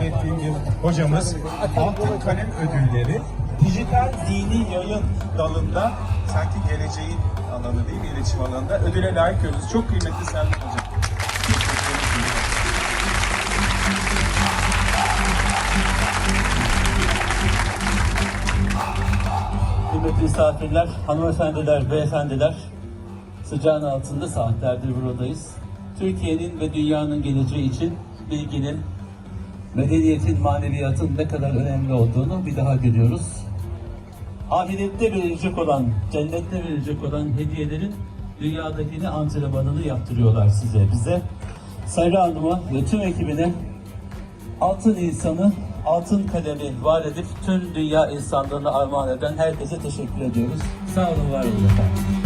bir hocamız. Altın Kalem Ödülleri dijital dini yayın dalında sanki geleceğin alanı değil mi? İletişim alanında ödüle layık görüyoruz. Çok kıymetli Selman Hocam. Kıymetli misafirler, hanımefendiler, beyefendiler, sıcağın altında saatlerdir buradayız. Türkiye'nin ve dünyanın geleceği için bilginin, medeniyetin, maneviyatın ne kadar önemli olduğunu bir daha görüyoruz. Ahirette verilecek olan, cennette verilecek olan hediyelerin dünyadakini antrenmanını yaptırıyorlar size, bize. Serra Hanım'a ve tüm ekibine altın insanı, altın kalemi var edip tüm dünya insanlığına armağan eden herkese teşekkür ediyoruz. Sağ olun, var olun efendim.